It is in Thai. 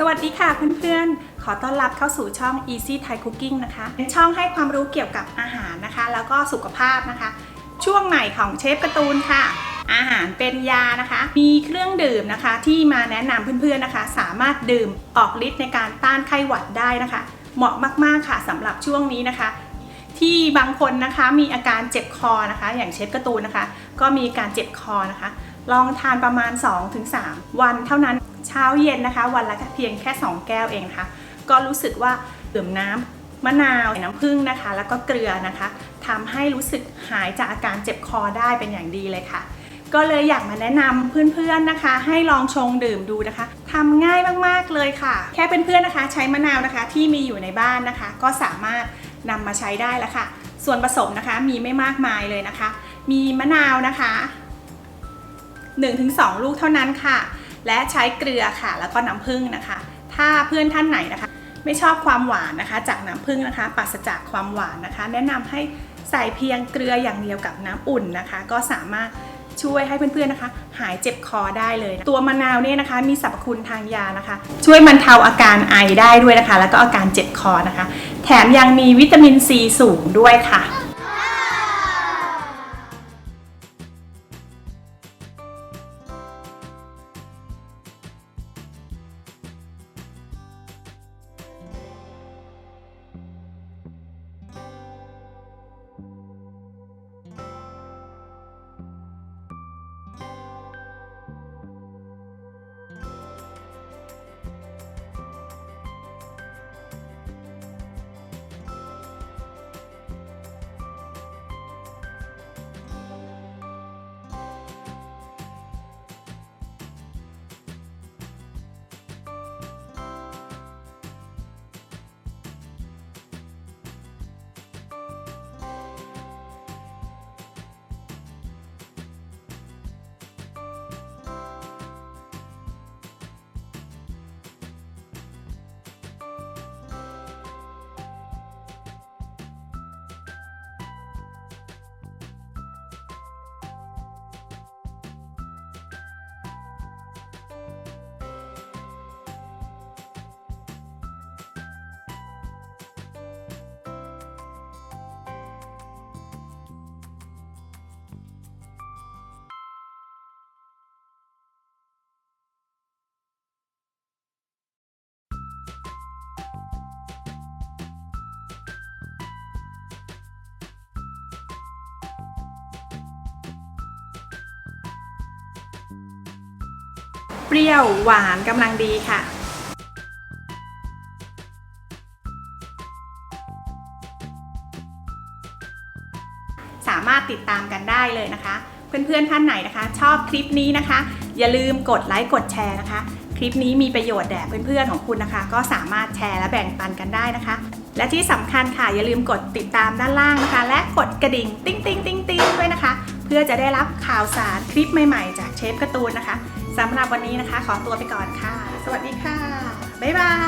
สวัสดีค่ะเพื่อนๆ ขอต้อนรับเข้าสู่ช่อง Easy Thai Cooking นะคะเป็นช่องให้ความรู้เกี่ยวกับอาหารนะคะ แล้วก็สุขภาพนะคะ ช่วงใหม่ของเชฟการ์ตูนค่ะ อาหารเป็นยานะคะ มีเครื่องดื่มนะคะที่มาแนะนำเพื่อนๆนะคะ สามารถดื่มออกฤทธิ์ในการต้านไข้หวัดได้นะคะ เหมาะมากๆค่ะสำหรับช่วงนี้นะคะ ที่บางคนนะคะมีอาการเจ็บคอนะคะ อย่างเชฟการ์ตูนนะคะ ก็มีการเจ็บคอนะคะลองทานประมาณ 2-3 วันเท่านั้น เช้าเย็นนะคะ วันละเพียงแค่ 2 แก้วเองนะคะก็รู้สึกว่าดื่มน้ำมะนาวน้ำผึ้งนะคะ แล้วก็เกลือนะคะทำให้รู้สึกหายจากอาการเจ็บคอได้เป็นอย่างดีเลยค่ะ ก็เลยอยากมาแนะนำเพื่อนๆนะคะ ให้ลองชงดื่มดูนะคะทำง่ายมากๆเลยค่ะ แค่เพื่อนๆนะคะ ใช้มะนาวนะคะที่มีอยู่ในบ้านนะคะ ก็สามารถนำมาใช้ได้แล้วค่ะ ส่วนผสมนะคะมีไม่มากมายเลยนะคะ มีมะนาวนะคะ 1-2 ลูกเท่านั้นค่ะ และใช้เกลือค่ะ แล้วก็น้ำผึ้งนะคะ ถ้าเพื่อนท่านไหนนะคะ ไม่ชอบความหวานนะคะ จากน้ำผึ้งนะคะปราศจากความหวานนะคะ แนะนำให้ใส่เพียงเกลืออย่างเดียวกับน้ำอุ่นนะคะ ก็สามารถช่วยให้เพื่อนๆนะคะ หายเจ็บคอได้เลยนะตัวมะนาวเนี่ยนะคะ มีสรรพคุณทางยานะคะ ช่วยบรรเทาอาการไอได้ด้วยนะคะ แล้วก็อาการเจ็บคอนะคะ แถมยังมีวิตามินซีสูงด้วยค่ะ เปรี้ยวหวานกำลังดีค่ะ สามารถติดตามกันได้เลยนะคะ เพื่อนๆท่านไหนนะคะ ชอบคลิปนี้นะคะ อย่าลืมกดไลค์กดแชร์นะคะ คลิปนี้มีประโยชน์แด่เพื่อนๆของคุณนะคะ ก็สามารถแชร์และแบ่งปันกันได้นะคะ และที่สำคัญค่ะอย่าลืมกดติดตามด้านล่างนะคะ และกดกระดิ่ง ติ๊งติ๊งติ๊งติ๊งด้วยนะคะ เพื่อจะได้รับข่าวสารคลิปใหม่ๆจาก เชฟการ์ตูนนะคะสำหรับวันนี้นะคะ ขอตัวไปก่อนค่ะ สวัสดีค่ะ บ๊ายบาย